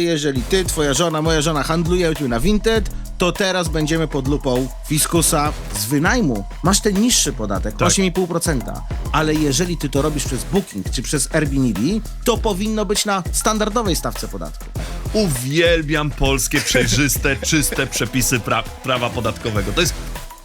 Jeżeli ty, twoja żona, moja żona handlujemy na Vinted, to teraz będziemy pod lupą fiskusa z wynajmu. Masz ten niższy podatek, Tak. 8,5%. Ale jeżeli ty to robisz przez Booking czy przez Airbnb, to powinno być na standardowej stawce podatku. Uwielbiam polskie, przejrzyste, czyste przepisy pra prawa podatkowego. To jest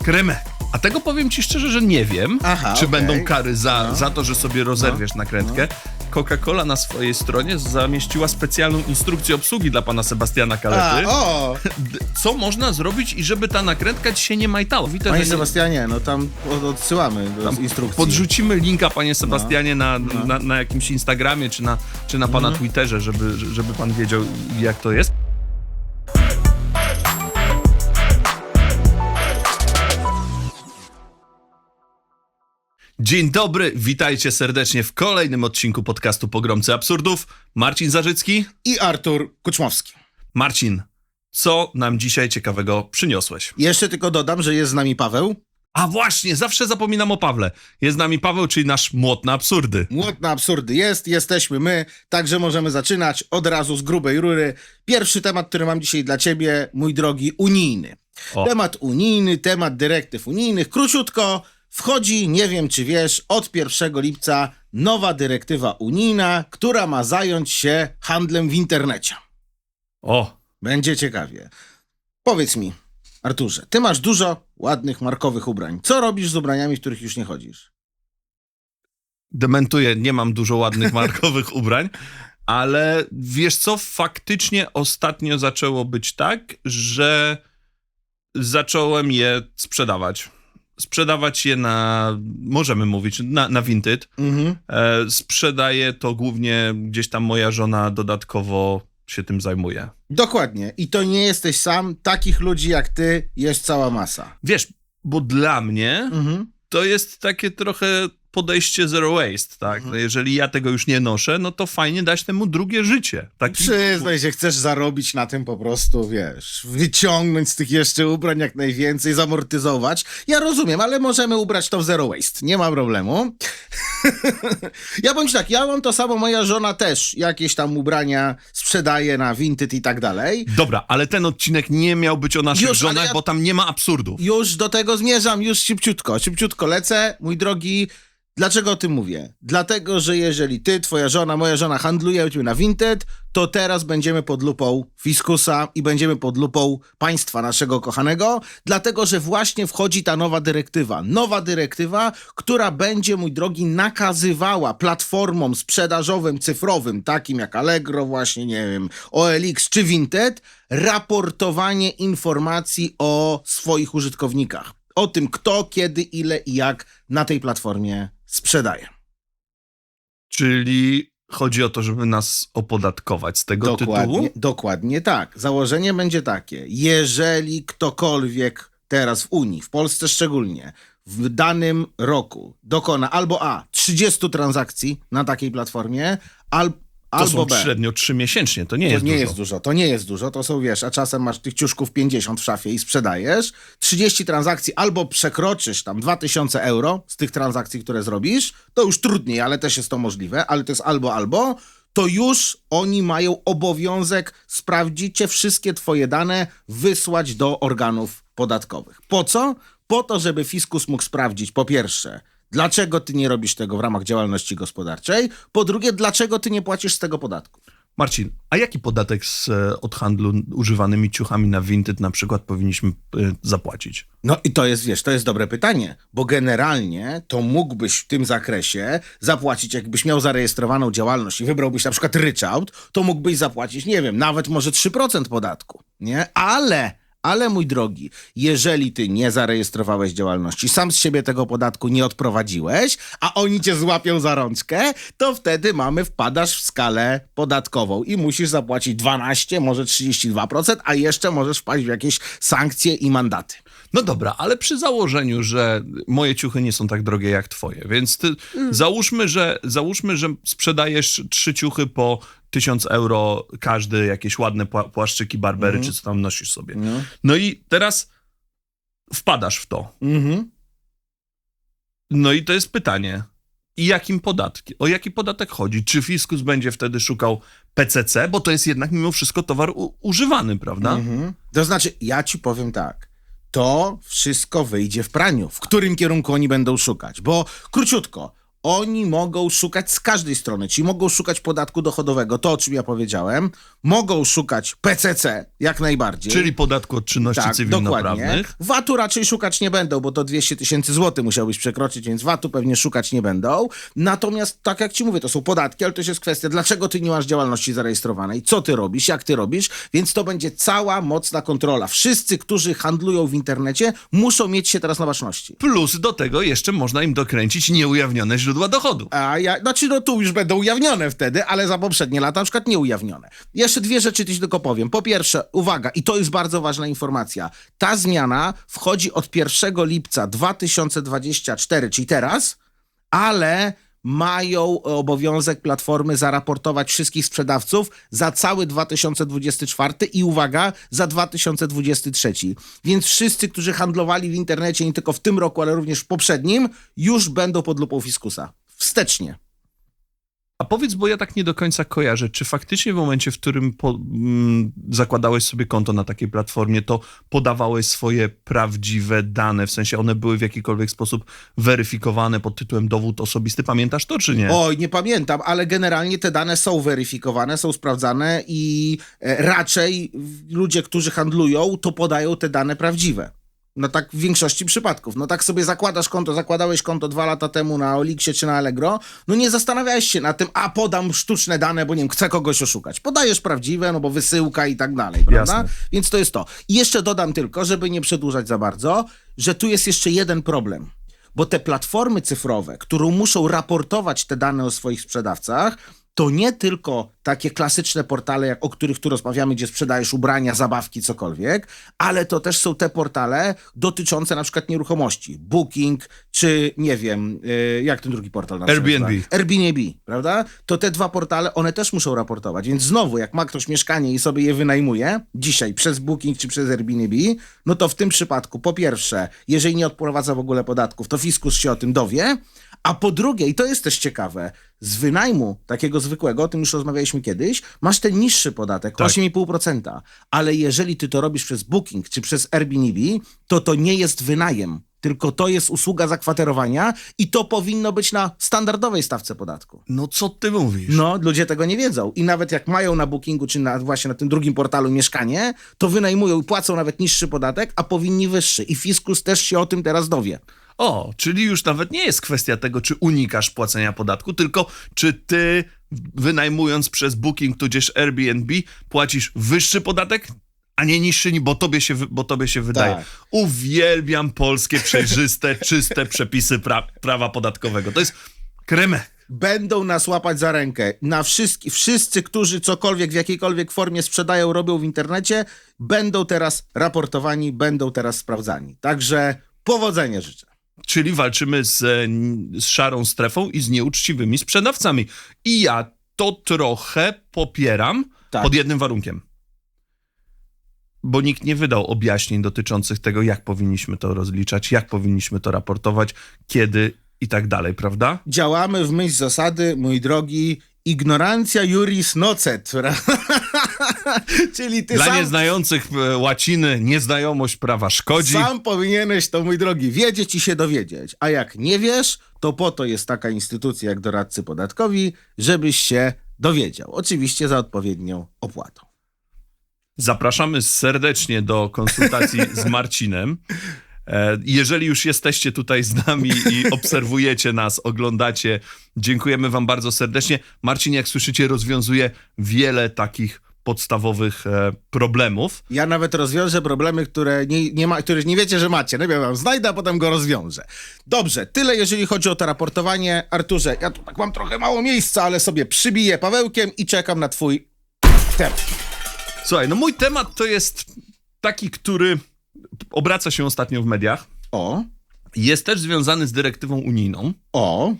kremę. A tego powiem ci szczerze, że nie wiem, Aha, czy okej. będą kary za, No. za to, że sobie rozerwiesz nakrętkę. Coca-Cola na swojej stronie zamieściła specjalną instrukcję obsługi dla pana Sebastiana Kalety. o! D- Co można zrobić i żeby ta nakrętka ci się nie majtała? Widzę, Panie Sebastianie, no tam od- odsyłamy do instrukcji. Podrzucimy linka, panie Sebastianie, na, No. na, na jakimś Instagramie czy na, czy na pana Mhm. Twitterze, żeby, żeby pan wiedział, jak to jest. Dzień dobry, witajcie serdecznie w kolejnym odcinku podcastu Pogromcy Absurdów. Marcin Zarzycki. I Artur Kuczmowski. Marcin, co nam dzisiaj ciekawego przyniosłeś? Jeszcze tylko dodam, że jest z nami Paweł. A właśnie, zawsze zapominam o Pawle. Jest z nami Paweł, czyli nasz młot na absurdy. Młot na absurdy jest, jesteśmy my, także możemy zaczynać od razu z grubej rury. Pierwszy temat, który mam dzisiaj dla ciebie, mój drogi, unijny. O. Temat unijny, temat dyrektyw unijnych. Króciutko, wchodzi, nie wiem czy wiesz, od 1 lipca nowa dyrektywa unijna, która ma zająć się handlem w internecie. O, Będzie ciekawie. Powiedz mi, Arturze, ty masz dużo ładnych markowych ubrań. Co robisz z ubraniami, w których już nie chodzisz? dementuję, nie mam dużo ładnych markowych ubrań, ale wiesz co, faktycznie ostatnio zaczęło być tak, że zacząłem je sprzedawać. Sprzedawać je na, możemy mówić, na, na Vinted. Mhm. E, sprzedaje to głównie gdzieś tam moja żona dodatkowo się tym zajmuje. Dokładnie. I to nie jesteś sam. Takich ludzi jak ty jest cała masa. Wiesz, bo dla mnie Mhm. to jest takie trochę podejście zero waste, tak? No jeżeli ja tego już nie noszę, no to fajnie dać temu drugie życie. Tak? Przyznaj się, chcesz zarobić na tym po prostu, wiesz, wyciągnąć z tych jeszcze ubrań jak najwięcej, zamortyzować. Ja rozumiem, ale możemy ubrać to w zero waste. Nie ma problemu. ja bądź tak, ja mam to samo, moja żona też jakieś tam ubrania sprzedaje na Vinted i tak dalej. Dobra, ale ten odcinek nie miał być o naszych Już, żonach, ja- bo tam nie ma absurdów. Już do tego zmierzam, już szybciutko, szybciutko lecę, mój drogi. Dlaczego o tym mówię? Dlatego, że jeżeli ty, twoja żona, moja żona handlujemy na Vinted, to teraz będziemy pod lupą fiskusa i będziemy pod lupą państwa naszego kochanego, dlatego, że właśnie wchodzi ta nowa dyrektywa. Nowa dyrektywa, która będzie, mój drogi, nakazywała platformom sprzedażowym, cyfrowym, takim jak Allegro, właśnie, nie wiem, OLX czy Vinted, raportowanie informacji o swoich użytkownikach. O tym, kto, kiedy, ile i jak na tej platformie sprzedaje. Czyli chodzi o to, żeby nas opodatkować z tego Dokładnie, tytułu. dokładnie tak. Założenie będzie takie. Jeżeli ktokolwiek teraz w Unii, w Polsce szczególnie, w danym roku dokona albo A 30 transakcji na takiej platformie, To albo są B. średnio trzy miesięcznie, to nie To jest nie dużo. jest dużo, to nie jest dużo, to są wiesz, a czasem masz tych ciuszków 50 w szafie i sprzedajesz. 30 transakcji albo przekroczysz tam 2000 euro z tych transakcji, które zrobisz, to już trudniej, ale też jest to możliwe, ale to jest albo, albo, to już oni mają obowiązek sprawdzić cię, wszystkie twoje dane wysłać do organów podatkowych. Po co? Po to, żeby fiskus mógł sprawdzić, po pierwsze, dlaczego ty nie robisz tego w ramach działalności gospodarczej, po drugie, dlaczego ty nie płacisz z tego podatku. Marcin, a jaki podatek z, e, od handlu używanymi ciuchami na Vinted na przykład powinniśmy e, zapłacić? No i to jest, wiesz, to jest dobre pytanie, bo generalnie to mógłbyś w tym zakresie zapłacić, jakbyś miał zarejestrowaną działalność i wybrałbyś na przykład ryczałt, to mógłbyś zapłacić, nie wiem, nawet może 3% podatku, nie? Ale... Ale mój drogi, jeżeli ty nie zarejestrowałeś działalności, sam z siebie tego podatku nie odprowadziłeś, a oni cię złapią za rączkę, to wtedy mamy, wpadasz w skalę podatkową i musisz zapłacić 12, może 32%, a jeszcze możesz wpaść w jakieś sankcje i mandaty. No dobra, ale przy założeniu, że moje ciuchy nie są tak drogie jak twoje, więc ty załóżmy, że, załóżmy, że sprzedajesz trzy ciuchy po 1000 euro każdy, jakieś ładne pła- płaszczyki, barbery, czy co tam nosisz sobie. No. No i teraz wpadasz w to. Mhm. No i to jest pytanie. I jakim podatkiem? O jaki podatek chodzi? Czy fiskus będzie wtedy szukał PCC, bo to jest jednak mimo wszystko towar używany, prawda? Mhm. To znaczy, ja ci powiem tak. To wszystko wyjdzie w praniu. W którym kierunku oni będą szukać? Bo króciutko, oni mogą szukać z każdej strony, czyli mogą szukać podatku dochodowego, to o czym ja powiedziałem, mogą szukać PCC, jak najbardziej. Czyli podatku od czynności tak, cywilnoprawnych. VAT-u raczej szukać nie będą, bo to 200 tysięcy złotych musiałbyś przekroczyć, więc VAT-u pewnie szukać nie będą. Natomiast, tak jak ci mówię, to są podatki, ale to jest kwestia, dlaczego ty nie masz działalności zarejestrowanej, co ty robisz, jak ty robisz, więc to będzie cała mocna kontrola. Wszyscy, którzy handlują w internecie, muszą mieć się teraz na baczności. Plus do tego jeszcze można im dokręcić nieujawnione źródła dochodu. A ja, znaczy, no tu już będą ujawnione wtedy, ale za poprzednie lata na przykład nie ujawnione. Jeszcze dwie rzeczy ci tylko powiem. Po pierwsze, uwaga, i to jest bardzo ważna informacja. Ta zmiana wchodzi od 1 lipca 2024, czyli teraz, ale mają obowiązek platformy zaraportować wszystkich sprzedawców za cały 2024 i uwaga, za 2023. Więc wszyscy, którzy handlowali w internecie nie tylko w tym roku, ale również w poprzednim, już będą pod lupą fiskusa. Wstecznie. A powiedz, bo ja tak nie do końca kojarzę, czy faktycznie w momencie, w którym po, mm, zakładałeś sobie konto na takiej platformie, to podawałeś swoje prawdziwe dane, w sensie one były w jakikolwiek sposób weryfikowane pod tytułem dowód osobisty. Pamiętasz to, czy nie? Oj, nie pamiętam, ale generalnie te dane są weryfikowane, są sprawdzane i e, raczej ludzie, którzy handlują, to podają te dane prawdziwe. No tak w większości przypadków. No tak sobie zakładasz konto, zakładałeś konto dwa lata temu na Olixie czy na Allegro, no nie zastanawiałeś się na tym, a podam sztuczne dane, bo nie wiem, chcę kogoś oszukać. Podajesz prawdziwe, no bo wysyłka i tak dalej, prawda? Jasne. Więc to jest to. I jeszcze dodam tylko, żeby nie przedłużać za bardzo, że tu jest jeszcze jeden problem. Bo te platformy cyfrowe, które muszą raportować te dane o swoich sprzedawcach, to nie tylko takie klasyczne portale, jak o których tu rozmawiamy, gdzie sprzedajesz ubrania, zabawki, cokolwiek, ale to też są te portale dotyczące na przykład nieruchomości. Booking, czy nie wiem, yy, jak ten drugi portal nazywa? Airbnb. Airbnb, prawda? To te dwa portale, one też muszą raportować. Więc znowu, jak ma ktoś mieszkanie i sobie je wynajmuje, dzisiaj przez Booking czy przez Airbnb, no to w tym przypadku, po pierwsze, jeżeli nie odprowadza w ogóle podatków, to fiskus się o tym dowie, a po drugie, i to jest też ciekawe, z wynajmu takiego zwykłego, o tym już rozmawialiśmy kiedyś, masz ten niższy podatek, Tak. 8,5%. Ale jeżeli ty to robisz przez Booking czy przez Airbnb, to to nie jest wynajem, tylko to jest usługa zakwaterowania i to powinno być na standardowej stawce podatku. No co ty mówisz? No, ludzie tego nie wiedzą. I nawet jak mają na Bookingu, czy na, właśnie na tym drugim portalu mieszkanie, to wynajmują i płacą nawet niższy podatek, a powinni wyższy. I fiskus też się o tym teraz dowie. O, czyli już nawet nie jest kwestia tego, czy unikasz płacenia podatku, tylko czy ty wynajmując przez Booking tudzież Airbnb płacisz wyższy podatek, a nie niższy, bo tobie się, bo tobie się wydaje. Tak. Uwielbiam polskie, przejrzyste, czyste przepisy pra prawa podatkowego. To jest kremę. Będą nas łapać za rękę. Na wszystki, wszyscy, którzy cokolwiek w jakiejkolwiek formie sprzedają, robią w internecie, będą teraz raportowani, będą teraz sprawdzani. Także powodzenia życzę. Czyli walczymy z, z szarą strefą i z nieuczciwymi sprzedawcami. I ja to trochę popieram Tak. pod jednym warunkiem. Bo nikt nie wydał objaśnień dotyczących tego, jak powinniśmy to rozliczać, jak powinniśmy to raportować, kiedy i tak dalej, prawda? Działamy w myśl zasady, mój drogi, ignorancja juris nocet. Czyli ty Dla sam, nieznających e, łaciny nieznajomość prawa szkodzi. sam powinieneś to, mój drogi, wiedzieć i się dowiedzieć. A jak nie wiesz, to po to jest taka instytucja jak doradcy podatkowi, żebyś się dowiedział. Oczywiście za odpowiednią opłatą. Zapraszamy serdecznie do konsultacji z Marcinem. E, Jeżeli już jesteście tutaj z nami i obserwujecie nas, oglądacie, dziękujemy Wam bardzo serdecznie. Marcin, jak słyszycie, rozwiązuje wiele takich podstawowych e, problemów. Ja nawet rozwiążę problemy, które nie, nie, ma, których nie wiecie, że macie. Najpierw wam znajdę, a potem go rozwiążę. Dobrze, tyle jeżeli chodzi o to raportowanie. Arturze, ja tu tak mam trochę mało miejsca, ale sobie przybiję Pawełkiem i czekam na twój temat. Słuchaj, no mój temat to jest taki, który obraca się ostatnio w mediach. O, Jest też związany z dyrektywą unijną. o,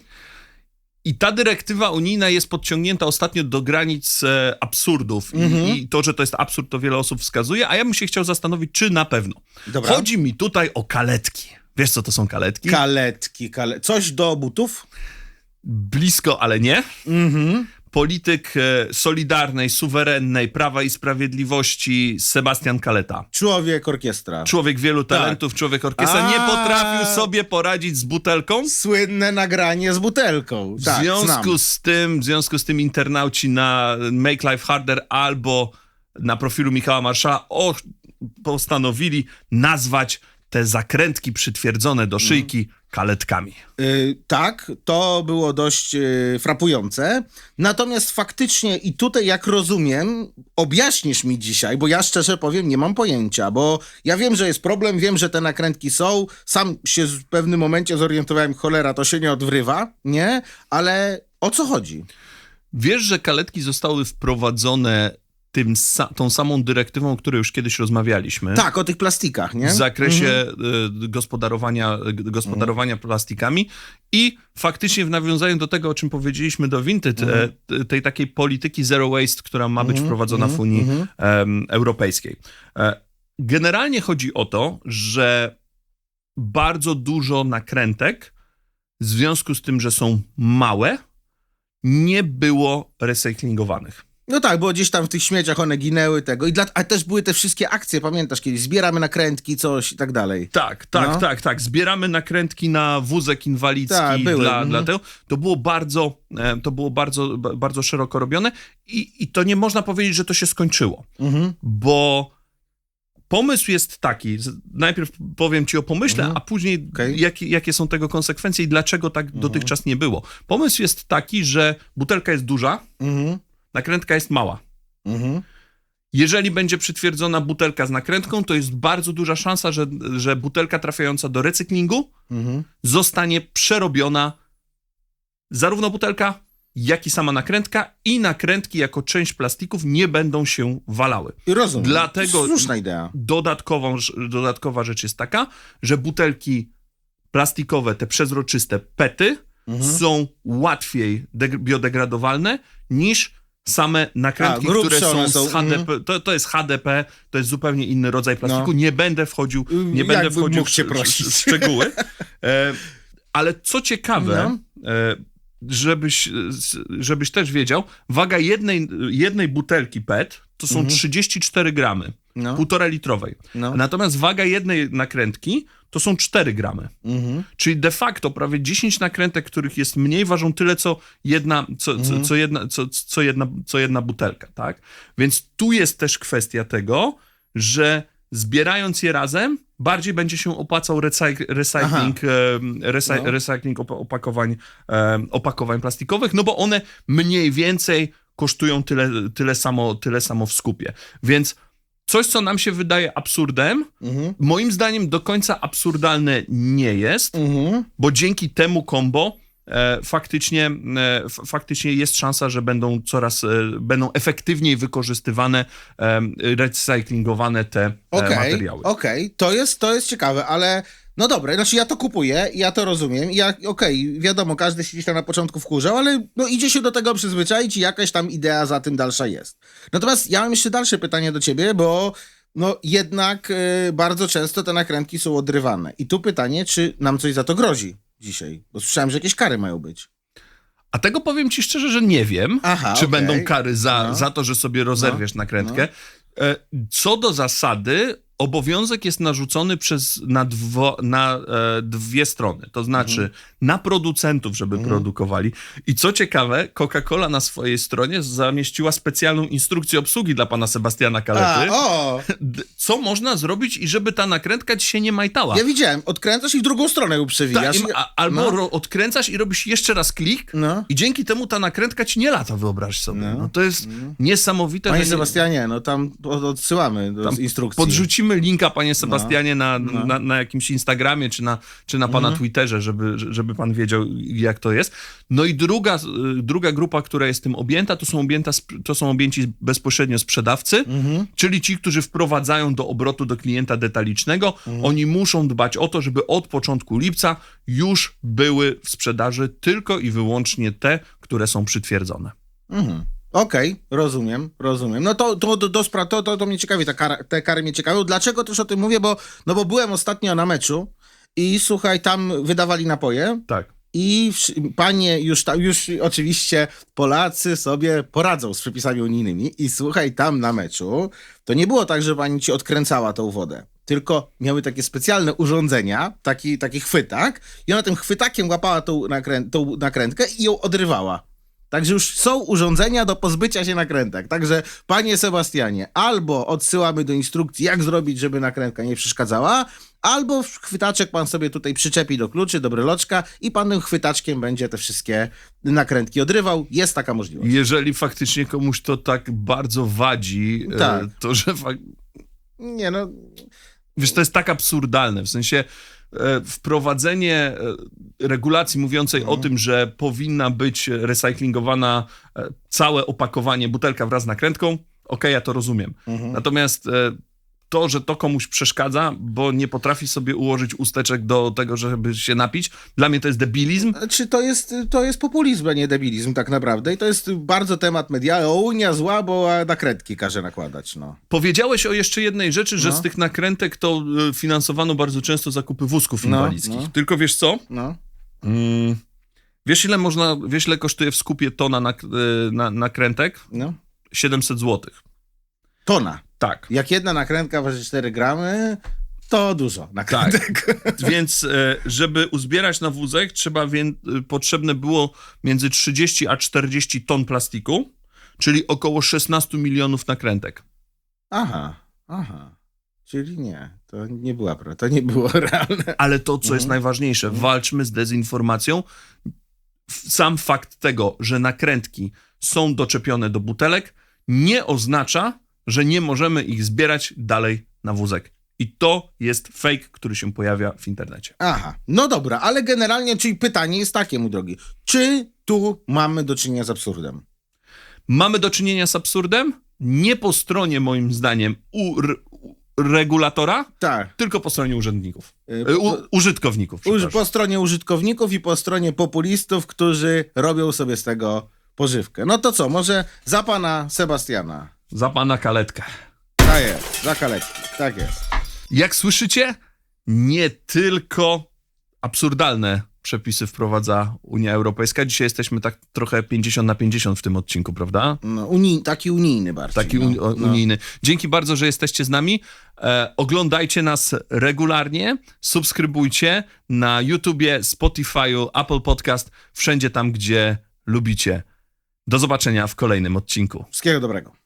I ta dyrektywa unijna jest podciągnięta ostatnio do granic e, absurdów. Mhm. I, I to, że to jest absurd, to wiele osób wskazuje, a ja bym się chciał zastanowić, czy na pewno. dobra. Chodzi mi tutaj o kaletki. Wiesz, co to są kaletki? Kaletki, kale... Coś do butów? Blisko, ale nie. Mhm. Polityk e, solidarnej, suwerennej, Prawa i Sprawiedliwości Sebastian Kaleta. Człowiek orkiestra. Człowiek wielu talentów, człowiek orkiestra, nie Tak. A. potrafił sobie poradzić z butelką. Słynne nagranie z butelką. W Tak, związku znam. z tym, w związku z tym internauci na Make Life Harder albo na profilu Michała Marszala postanowili nazwać te zakrętki przytwierdzone do szyjki kaletkami. Y, tak, to było dość y, frapujące. Natomiast faktycznie i tutaj, jak rozumiem, objaśnisz mi dzisiaj, bo ja szczerze powiem, nie mam pojęcia, bo ja wiem, że jest problem, wiem, że te nakrętki są. Sam się w pewnym momencie zorientowałem, cholera, to się nie odwrywa, nie? Ale o co chodzi? Wiesz, że kaletki zostały wprowadzone tym tą samą dyrektywą, o której już kiedyś rozmawialiśmy. Tak, o tych plastikach, nie? w zakresie y, gospodarowania, gospodarowania plastikami i faktycznie w nawiązaniu do tego, o czym powiedzieliśmy do Vinted, e, t- tej takiej polityki zero waste, która ma być wprowadzona w Unii em, Europejskiej. E, Generalnie chodzi o to, że bardzo dużo nakrętek, w związku z tym, że są małe, nie było recyklingowanych. No tak, bo gdzieś tam w tych śmieciach one ginęły tego. I dla, a też były te wszystkie akcje, pamiętasz kiedyś? Zbieramy nakrętki, coś i tak dalej. Tak, tak, No. tak, tak. Zbieramy nakrętki na wózek inwalidzki Tak, były, dla, mhm. dla tego. To było bardzo, e, to było bardzo, ba- bardzo szeroko robione i, i to nie można powiedzieć, że to się skończyło, Mhm. bo pomysł jest taki, najpierw powiem ci o pomyśle, Mhm. a później Okej. jakie, jakie są tego konsekwencje i dlaczego tak Mhm. dotychczas nie było. Pomysł jest taki, że butelka jest duża, Mhm. Nakrętka jest mała. Mhm. Jeżeli będzie przytwierdzona butelka z nakrętką, to jest bardzo duża szansa, że, że butelka trafiająca do recyklingu Mhm. zostanie przerobiona zarówno butelka, jak i sama nakrętka i nakrętki jako część plastików nie będą się walały. I rozumiem. Dlatego- Słuszna idea. Dodatkową, dodatkowa rzecz jest taka, że butelki plastikowe, te przezroczyste pety Mhm. są łatwiej deg- biodegradowalne niż same nakrętki, A, które są, są, z HDP. To, to jest HDP, to jest zupełnie inny rodzaj plastiku. No. Nie będę wchodził, nie będę wchodził w, w, szczegóły. E, ale co ciekawe, No. e, żebyś, żebyś też wiedział, waga jednej, jednej butelki PET to są 34 gramy, No. półtora litrowej. No. Natomiast waga jednej nakrętki to są 4 gramy. Mhm. Czyli de facto prawie 10 nakrętek, których jest mniej, ważą tyle, co jedna, co, co, co, jedna, co, co, jedna, co jedna butelka, tak? Więc tu jest też kwestia tego, że zbierając je razem, bardziej będzie się opłacał recyk- recycling, recy- No. op- opakowań, opakowań plastikowych, no bo one mniej więcej kosztują tyle, tyle, samo, tyle samo w skupie. Więc coś, co nam się wydaje absurdem, Mhm. moim zdaniem do końca absurdalne nie jest, Mhm. bo dzięki temu kombo e, faktycznie, e, faktycznie jest szansa, że będą coraz, e, będą efektywniej wykorzystywane, e, recyklingowane te e, Okej, materiały. okej, to, jest, to jest ciekawe, ale no dobra, znaczy ja to kupuję, ja to rozumiem, i ja, okej, wiadomo, każdy się gdzieś tam na początku wkurzał, ale no idzie się do tego przyzwyczaić i jakaś tam idea za tym dalsza jest. Natomiast ja mam jeszcze dalsze pytanie do ciebie, bo no jednak y, bardzo często te nakrętki są odrywane. I tu pytanie, czy nam coś za to grozi dzisiaj? Bo słyszałem, że jakieś kary mają być. A tego powiem ci szczerze, że nie wiem, Aha, czy okej. będą kary za, No. za to, że sobie rozerwiesz nakrętkę. E, Co do zasady, obowiązek jest narzucony przez, na, dwo, na e, dwie strony. To znaczy Mhm. na producentów, żeby produkowali. I co ciekawe, Coca-Cola na swojej stronie zamieściła specjalną instrukcję obsługi dla pana Sebastiana A, Kalety. o, D- Co można zrobić i żeby ta nakrętka ci się nie majtała. ja widziałem, odkręcasz i w drugą stronę ją przewijasz. i- a, albo no. odkręcasz i robisz jeszcze raz klik No. i dzięki temu ta nakrętka ci nie lata, wyobraź sobie. No. No. to jest niesamowite. Panie nie- Sebastianie, no tam od- odsyłamy do Tam instrukcji. Podrzucimy linka, panie Sebastianie, na, no. Mhm. na, na jakimś Instagramie czy na, czy na pana Twitterze, żeby, żeby pan wiedział, jak to jest. No i druga, y, druga grupa, która jest tym objęta, to są, objęta, to są objęci bezpośrednio sprzedawcy, Mhm. czyli ci, którzy wprowadzają do obrotu do klienta detalicznego. Mhm. Oni muszą dbać o to, żeby od początku lipca już były w sprzedaży tylko i wyłącznie te, które są przytwierdzone. Mhm. Okej, rozumiem, rozumiem. No to, to, do, spra- to, to, to mnie ciekawi, ta kara, te kary mnie ciekawią. Dlaczego też o tym mówię? Bo, no bo byłem ostatnio na meczu i słuchaj, tam wydawali napoje Tak. I panie już tam, już oczywiście Polacy sobie poradzą z przepisami unijnymi i słuchaj, tam na meczu to nie było tak, że pani ci odkręcała tą wodę, tylko miały takie specjalne urządzenia, taki, taki chwytak i ona tym chwytakiem łapała tą, nakrę- tą nakrętkę i ją odrywała. Także już są urządzenia do pozbycia się nakrętek. Także, panie Sebastianie, albo odsyłamy do instrukcji, jak zrobić, żeby nakrętka nie przeszkadzała, albo chwytaczek pan sobie tutaj przyczepi do kluczy, do bryloczka i pan tym chwytaczkiem będzie te wszystkie nakrętki odrywał. Jest taka możliwość. Jeżeli faktycznie komuś to tak bardzo wadzi, e, Tak. to że fak- Nie no, Wiesz, to jest tak absurdalne, w sensie wprowadzenie e, regulacji mówiącej o tym, że powinna być recyklingowana e, całe opakowanie, butelka wraz z nakrętką, okej, ja to rozumiem. Natomiast e, to, że to komuś przeszkadza, bo nie potrafi sobie ułożyć usteczek do tego, żeby się napić, dla mnie to jest debilizm. czy to jest, to jest populizm, a nie debilizm tak naprawdę. I to jest bardzo temat medialny. O, Unia zła, bo nakrętki każe nakładać, no. Powiedziałeś o jeszcze jednej rzeczy, że No. z tych nakrętek to e, finansowano bardzo często zakupy wózków No, inwalidzkich. no. Tylko wiesz co? No. Mm, wiesz, ile można, wiesz, ile kosztuje w skupie tona y, na, nakrętek? no. 700 zł. Tona. Tak. Jak jedna nakrętka waży 4 gramy, to dużo nakrętek. Więc e, żeby uzbierać na wózek, trzeba y, potrzebne było między 30 a 40 ton plastiku, czyli około 16 milionów nakrętek. Aha, aha. Czyli nie, to nie była, to nie było realne. Ale to, co jest Mhm. najważniejsze, walczmy z dezinformacją. Sam fakt tego, że nakrętki są doczepione do butelek, nie oznacza, że nie możemy ich zbierać dalej na wózek. I to jest fake, który się pojawia w internecie. Aha, no dobra, ale generalnie, czyli pytanie jest takie, mój drogi. Czy tu mamy do czynienia z absurdem? Mamy do czynienia z absurdem, nie po stronie, moim zdaniem, u, regulatora, Tak. tylko po stronie urzędników. Y, E, U, użytkowników. Uż, po stronie użytkowników i po stronie populistów, którzy robią sobie z tego pożywkę. No to co, może za pana Sebastiana? Za pana kaletkę. Tak jest, za kaletki, tak jest. Jak słyszycie, nie tylko absurdalne przepisy wprowadza Unia Europejska. Dzisiaj jesteśmy tak trochę 50 na 50 w tym odcinku, prawda? No, unij, taki unijny bardziej. Taki no, uni- no. unijny. Dzięki bardzo, że jesteście z nami. E, oglądajcie nas regularnie, subskrybujcie na YouTubie, Spotify'u, Apple Podcast, wszędzie tam, gdzie lubicie. Do zobaczenia w kolejnym odcinku. Wszystkiego dobrego.